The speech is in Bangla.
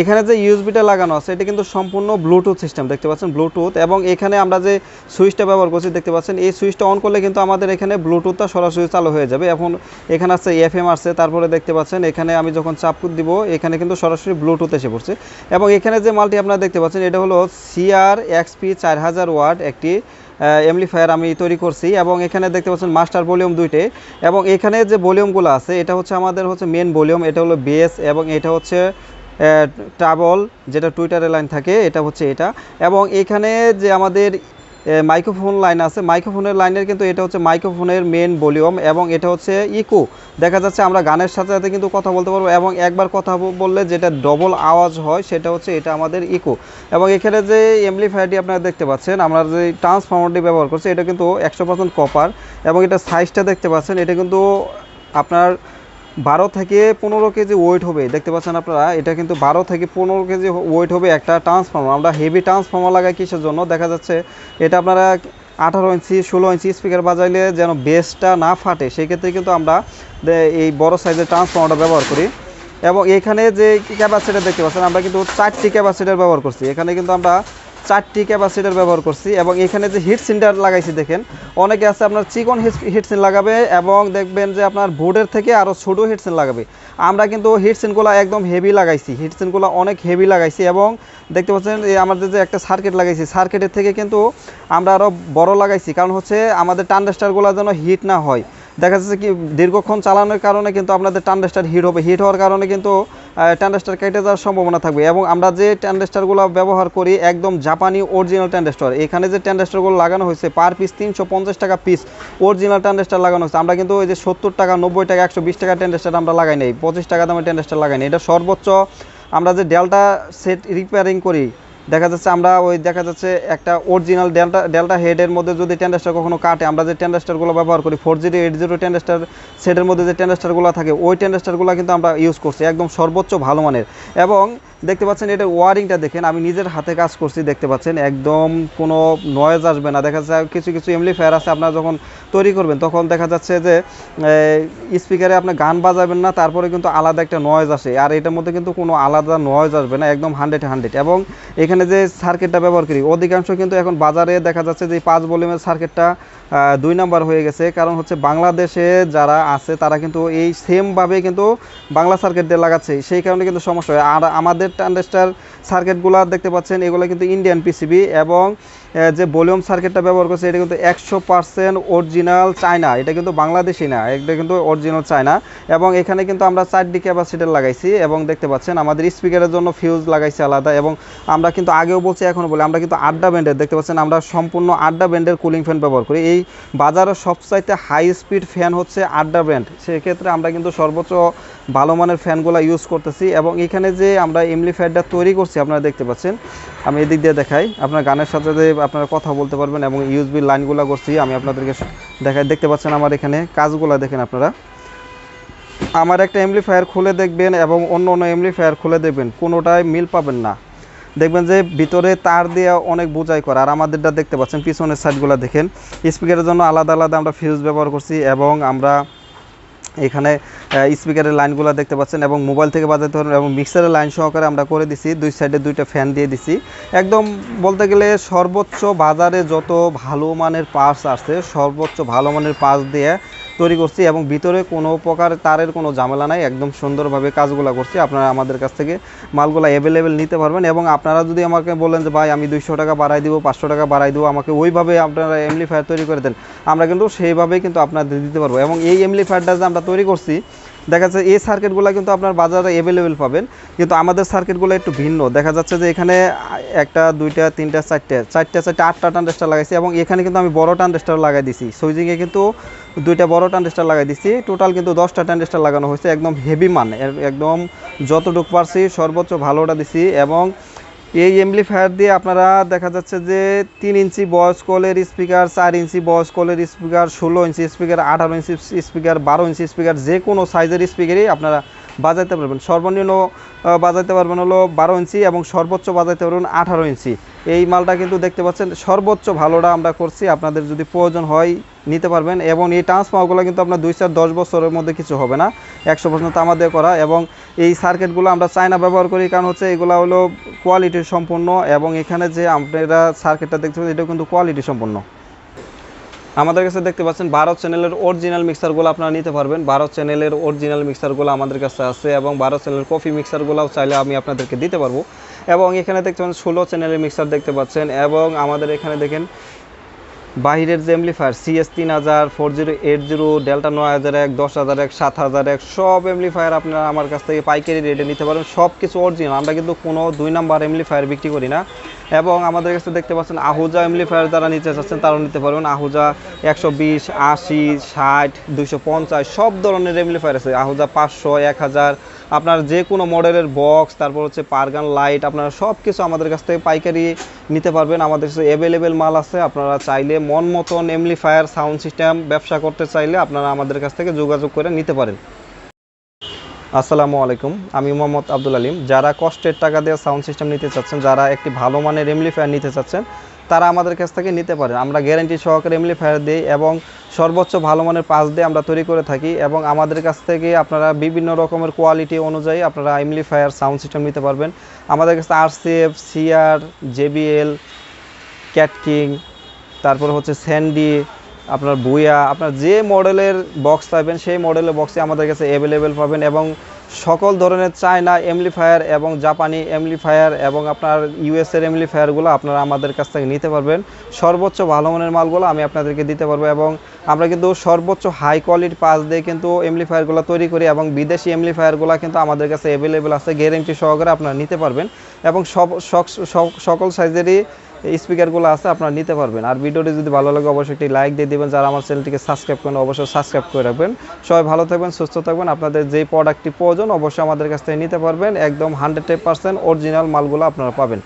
এখানে যে ইউএসবিটা লাগানো আছে, এটা কিন্তু সম্পূর্ণ ব্লুটুথ সিস্টেম দেখতে পাচ্ছেন? ব্লুটুথ এবং এখানে আমরা যে সুইচটা ব্যবহার করছি, দেখতে পাচ্ছেন? এই সুইচটা অন করলে কিন্তু আমাদের এখানে ব্লুটুথটা সরাসরি চালু হয়ে যাবে এখন এখানে আছে এফএম আসছে তারপরে দেখতে পাচ্ছেন, এখানে আমি যখন চাপ দিব, এখানে কিন্তু সরাসরি ব্লুটুথ এসে পড়ছে। এবং এখানে যে মালটি আপনারা দেখতে পাচ্ছেন, এটা হলো সিআর এক্সপি চার হাজার ওয়াট একটি এমপ্লিফায়ার আমি তৈরি করছি এবং এখানে দেখতে পাচ্ছেন মাস্টার ভলিউম দুইটে। এবং এখানে যে ভলিউমগুলো আছে, এটা হচ্ছে আমাদের হচ্ছে মেন ভলিউম এটা হলো বেস এবং এটা হচ্ছে ট্রাবল, যেটা টুইটারের লাইন থাকে, এটা হচ্ছে এটা। এবং এখানে যে আমাদের মাইক্রোফোন লাইন আছে মাইক্রোফোনের লাইনের কিন্তু এটা হচ্ছে মাইক্রোফোনের মেন ভলিউম এবং এটা হচ্ছে ইকো দেখা যাচ্ছে আমরা গানের সাথে সাথে কিন্তু কথা বলতে পারব এবং একবার কথা বললে যেটা ডবল আওয়াজ হয়, সেটা হচ্ছে এটা আমাদের ইকো এবং এখানে যে এমপ্লিফায়ারটি আপনারা দেখতে পাচ্ছেন, আমরা যে ট্রান্সফর্মারটি ব্যবহার করছি, এটা কিন্তু একশো পার্সেন্ট কপার এবং এটা সাইজটা দেখতে পাচ্ছেন, এটা কিন্তু আপনার বারো থেকে পনেরো কেজি ওয়েট হবে। দেখতে পাচ্ছেন আপনারা, এটা কিন্তু বারো থেকে পনেরো কেজি ওয়েট হবে একটা ট্রান্সফর্মার আমরা হেভি ট্রান্সফর্মার লাগাই কিসের জন্য? দেখা যাচ্ছে এটা আপনারা আঠারো ইঞ্চি, ষোলো ইঞ্চি স্পিকার বাজাইলে যেন বেসটা না ফাটে, সেক্ষেত্রে কিন্তু আমরা এই বড় সাইজের ট্রান্সফর্মারটা ব্যবহার করি। এবং এখানে যে ক্যাপাসিটার দেখতে পাচ্ছেন, আমরা কিন্তু চারটি ক্যাপাসিটার ব্যবহার করছি। এখানে কিন্তু আমরা চারটি ক্যাপাসিটার ব্যবহার করছি এবং এখানে যে হিট সিন্টার লাগাইছি দেখেন, অনেকে আছে আপনার চিকন হিটসিন লাগাবে এবং দেখবেন যে আপনার বোর্ডের থেকে আরও ছোটো হিটসিন লাগাবে। আমরা কিন্তু হিটসিনগুলো একদম হেভি লাগাইছি হিটসিনগুলো অনেক হেভি লাগাইছি এবং দেখতে পাচ্ছেন আমাদের যে একটা সার্কিট লাগাইছি সার্কিটের থেকে কিন্তু আমরা আরও বড় লাগাইছি, কারণ হচ্ছে আমাদের টান্ডাস্টারগুলো যেন হিট না হয়। দেখা যাচ্ছে কি দীর্ঘক্ষণ চালানোর কারণে কিন্তু আপনাদের টান্ডাস্টার হিট হবে হিট হওয়ার কারণে কিন্তু ট্যান্ডেস্টার কেটে যাওয়ার সম্ভাবনা থাকবে এবং আমরা যে ট্যান্ডেস্টারগুলো ব্যবহার করি একদম জাপানি অরিজিনাল ট্যান্ডেস্টার। এখানে যে ট্যান্ডেস্টারগুলো লাগানো হয়েছে পার পিস তিনশো পঞ্চাশ টাকা পিস অরিজিনাল ট্যান্ডেস্টার লাগানো হয়েছে। আমরা কিন্তু ওই যে সত্তর টাকা, নব্বই টাকা, একশো বিশ টাকা ট্যান্ডেস্টার আমরা লাগাই নাই, পঁচিশ টাকা দামের ট্যান্ডেস্টার লাগাই নাই। এটা সর্বোচ্চ আমরা যে ডেলটা সেট রিপেয়ারিং করি দেখা যাচ্ছে আমরা ওই দেখা যাচ্ছে একটা অরিজিনাল ডেল্টা ডেল্টা হেডের মধ্যে যদি টেন্ডাস্টার কখনো কাটে, আমরা যে টেন্ডাস্টারগুলো ব্যবহার করি ফোর জিরো এইট জিরো টেন্ডাস্টার সেটের মধ্যে যে টেন্ডাস্টারগুলো থাকে, ওই টেন্ডাস্টারগুলো কিন্তু আমরা ইউজ করছি, একদম সর্বোচ্চ ভালো মানের। এবং দেখতে পাচ্ছেন, এটা ওয়ারিংটা দেখেন, আমি নিজের হাতে কাজ করছি, দেখতে পাচ্ছেন, একদম কোনো নয়েজ আসবে না। দেখা যাচ্ছে কিছু কিছু এমপ্লিফায়ার আছে, আপনারা যখন তৈরি করবেন, তখন দেখা যাচ্ছে যে স্পিকারে আপনি গান বাজাবেন না, তারপরে কিন্তু আলাদা একটা নয়েজ আসে। আর এটার মধ্যে কিন্তু কোনো আলাদা নয়েজ আসবে না, একদম হান্ড্রেড হান্ড্রেড এবং এখানে যে সার্কিটটা ব্যবহার করি, অধিকাংশ কিন্তু এখন বাজারে দেখা যাচ্ছে যে পাঁচ ভলিউমের সার্কিটটা দুই নাম্বার হয়ে গেছে। কারণ হচ্ছে বাংলাদেশে যারা আছে, তারা কিন্তু এই সেমভাবে কিন্তু বাংলা সার্কিট দিয়ে লাগাচ্ছে। সেই কারণে কিন্তু সমস্যা হয়। আর আমাদের ট্রান্ডেস্টার সার্কিটগুলো দেখতে পাচ্ছেন এগুলো কিন্তু ইন্ডিয়ান পিসিবি এবং যে ভলিউম সার্কিটটা ব্যবহার করছে, এটা কিন্তু একশো পার্সেন্ট অরিজিনাল চায়না এটা কিন্তু বাংলাদেশি না, এটা কিন্তু অরিজিনাল চায়না এবং এখানে কিন্তু আমরা চারটি ক্যাপাসিটার লাগাইছি এবং দেখতে পাচ্ছেন, আমাদের স্পিকারের জন্য ফিউজ লাগাইছি আলাদা এবং আমরা কিন্তু আগেও বলছি, এখনও বলি, আমরা কিন্তু আড্ডা ব্যান্ডের দেখতে পাচ্ছেন, আমরা সম্পূর্ণ আড্ডা ব্যান্ডের কুলিং ফ্যান ব্যবহার করি। এই বাজারের সবচাইতে হাই স্পিড ফ্যান হচ্ছে আড্ডা ব্র্যান্ড সেক্ষেত্রে আমরা কিন্তু সর্বোচ্চ ভালো মানের ফ্যানগুলো ইউজ করতেছি এবং এখানে যে আমরা এমপ্লিফায়ারটা তৈরি করছি, আপনারা দেখতে পাচ্ছেন, আমি এদিক দিয়ে দেখাই, আপনার গানের সাথে আপনারা কথা বলতে পারবেন এবং ইউএসবি লাইনগুলো করছি। আমি আপনাদেরকে দেখাই দেখতে পাচ্ছেন আমার এখানে কাজগুলো দেখেন আপনারা। আমার একটা এমপ্লিফায়ার খুলে দেখবেন এবং অন্য অন্য এমপ্লিফায়ার খুলে দেখবেন। কোনোটাই মিল পাবেন না। দেখবেন যে ভিতরে তার দিয়ে অনেক বোঝাই করা। আর আমাদেরটা দেখতে পাচ্ছেন, পিছনের সাইডগুলো দেখেন। স্পিকারের জন্য আলাদা আলাদা আমরা ফিউজ ব্যবহার করছি এবং আমরা এখানে স্পিকারের লাইনগুলো দেখতে পাচ্ছেন এবং মোবাইল থেকে বাজাতে পারবেন এবং মিক্সারের লাইন সহকারে আমরা করে দিছি। দুই সাইডে দুইটা ফ্যান দিয়ে দিছি। একদম বলতে গেলে সর্বোচ্চ বাজারে যত ভালো মানের পার্স আছে সর্বোচ্চ ভালো মানের পার্টস দিয়ে তৈরি করছি এবং ভিতরে কোনো প্রকার তারের কোনো ঝামেলা নাই, একদম সুন্দরভাবে কাজগুলো করছি। আপনারা আমাদের কাছ থেকে মালগুলো অ্যাভেলেবেল নিতে পারবেন এবং আপনারা যদি আমাকে বলেন যে, ভাই, আমি দুইশো টাকা বাড়াই দিব, পাঁচশো টাকা বাড়াই দিব, আমাকে ওইভাবে আপনারা এমলিফায়ার তৈরি করে দেন, আমরা কিন্তু সেইভাবেই কিন্তু আপনাদের দিতে পারব। এবং এই এমলিফায়ারটা যে আমরা তৈরি করছি দেখা যাচ্ছে এই সার্কিটগুলো কিন্তু আপনার বাজারে অ্যাভেলেবেল পাবেন। কিন্তু আমাদের সার্কিটগুলো একটু ভিন্ন। দেখা যাচ্ছে যে এখানে একটা, দুইটা, তিনটা, চারটে চারটে চারটে, আটটা ট্রানজিস্টার লাগাইছি এবং এখানে কিন্তু আমি বড় রেস্টার লাগাই দিছি। সুইজিংয়ে কিন্তু দুইটা বড় রেস্টার লাগাই দিছি। টোটাল কিন্তু দশটা ট্রানজিস্টার লাগানো হয়েছে, একদম হেভি মানে একদম যতটুকু পারছি সর্বোচ্চ ভালোটা দিছি এবং এই এমপ্লিফায়ার দিয়ে আপনারা দেখা যাচ্ছে যে তিন ইঞ্চি বয়স কলের স্পিকার চার ইঞ্চি বয়স কলের স্পিকার ষোলো ইঞ্চি স্পিকার আঠারো ইঞ্চি স্পিকার বারো ইঞ্চি স্পিকার যে কোনো সাইজের স্পিকারই আপনারা বাজাইতে পারবেন। সর্বনিম্ন বাজাইতে পারবেন হলো বারো ইঞ্চি এবং সর্বোচ্চ বাজাইতে পারবেন আঠারো ইঞ্চি। এই মালটা কিন্তু দেখতে পাচ্ছেন, সর্বোচ্চ ভালোটা আমরা করছি। আপনাদের যদি প্রয়োজন হয়, নিতে পারবেন এবং এই ট্রান্সফর্মারগুলো কিন্তু আপনার দুই চার দশ বছরের মধ্যে কিছু হবে না। একশো পার্সেন্ট তামা দিয়ে করা এবং এই সার্কিটগুলো আমরা চায়না ব্যবহার করি, কারণ হচ্ছে এগুলো হলো কোয়ালিটি সম্পন্ন এবং এখানে যে আপনারা সার্কিটটা দেখতে পাচ্ছেন, এটাও কিন্তু কোয়ালিটি সম্পন্ন আমাদের কাছে দেখতে পাচ্ছেন ভারত চ্যানেলের অরিজিনাল মিক্সারগুলো আপনারা নিতে পারবেন। ভারত চ্যানেলের অরিজিনাল মিক্সারগুলো আমাদের কাছে আছে এবং ভারত চ্যানেলের কফি মিক্সারগুলোও চাইলে আমি আপনাদেরকে দিতে পারব। এবং এখানে দেখতে পাচ্ছেন ষোলো চ্যানেলের মিক্সার দেখতে পাচ্ছেন এবং আমাদের এখানে দেখেন বাইরের যে এমপ্লিফায়ার সিএস তিন হাজার four zero eight zero delta নয় হাজার এক দশ হাজার এক, সাত হাজার এক, সব এমপ্লিফায়ার আপনারা আমার কাছ থেকে পাইকারি রেটে নিতে পারেন সব কিছু অরিজিনাল আমরা কিন্তু কোনো দুই নাম্বার এমপ্লিফায়ার বিক্রি করি না। এবং আমাদের কাছে দেখতে পাচ্ছেন আহুজা এমপ্লিফায়ার যারা নিতে চাচ্ছেন তারাও নিতে পারবেন। আহুজা একশো বিশ, আশি, ষাট, দুইশো পঞ্চাশ, সব ধরনের এমপ্লিফায়ার আছে। আহুজা পাঁচশো, এক হাজার আপনার যে কোনো মডেলের বক্স তারপর হচ্ছে পারগান লাইট আপনারা সব কিছু আমাদের কাছ থেকে পাইকারি নিতে পারবেন। আমাদের কাছে অ্যাভেলেবেল মাল আছে, আপনারা চাইলে মন মতন এমপ্লিফায়ার সাউন্ড সিস্টেম ব্যবসা করতে চাইলে আপনারা আমাদের কাছ থেকে যোগাযোগ করে নিতে পারেন। আসসালামু আলাইকুম, আমি মোহাম্মদ আব্দুল আলিম। যারা কষ্টের টাকা দিয়ে সাউন্ড সিস্টেম নিতে চাচ্ছেন, যারা একটি ভালো মানের এমপ্লিফায়ার নিতে চাচ্ছেন তারা আমাদের কাছ থেকে নিতে পারেন আমরা গ্যারেন্টি সহকারে এমপ্লিফায়ার দিই এবং সর্বোচ্চ ভালো মানের পাস দিয়ে আমরা তৈরি করে থাকি এবং আমাদের কাছ থেকে আপনারা বিভিন্ন রকমের কোয়ালিটি অনুযায়ী আপনারা এমপ্লিফায়ার সাউন্ড সিস্টেম নিতে পারবেন। আমাদের কাছে আরসিএফ সিআর জেবিএল ক্যাটকিং তারপর হচ্ছে স্যান্ডি আপনার বুয়া আপনার যে মডেলের বক্স পাবেন, সেই মডেলের বক্সে আমাদের কাছে অ্যাভেলেবেল পাবেন এবং সকল ধরনের চায়না এমপ্লিফায়ার এবং জাপানি এমপ্লিফায়ার এবং আপনার ইউএসের এমপ্লিফায়ারগুলো আপনারা আমাদের কাছ থেকে নিতে পারবেন। সর্বোচ্চ ভালো মানের মালগুলো আমি আপনাদেরকে দিতে পারব এবং আমরা কিন্তু সর্বোচ্চ হাই কোয়ালিটি পাস দিয়ে কিন্তু এমপ্লিফায়ারগুলো তৈরি করি এবং বিদেশি এমপ্লিফায়ারগুলো কিন্তু আমাদের কাছে অ্যাভেলেবেল আছে। গ্যারেন্টি সহকারে আপনারা নিতে পারবেন এবং সব সক- সক- সকল সাইজেরই স্পিকারগুলো আছে, আপনারা নিতে পারবেন। আর ভিডিওটি যদি ভালো লাগে, অবশ্যই একটি লাইক দিয়ে দেবেন। যারা আমার চ্যানেলটিকে সাবস্ক্রাইব করেন, অবশ্যই সাবস্ক্রাইব করে রাখবেন। সবাই ভালো থাকবেন, সুস্থ থাকবেন। আপনাদের যেই প্রোডাক্টটি প্রয়োজন, অবশ্যই আমাদের কাছ থেকে নিতে পারবেন। একদম হান্ড্রেড পার্সেন্ট অরিজিনাল মালগুলো আপনারা পাবেন।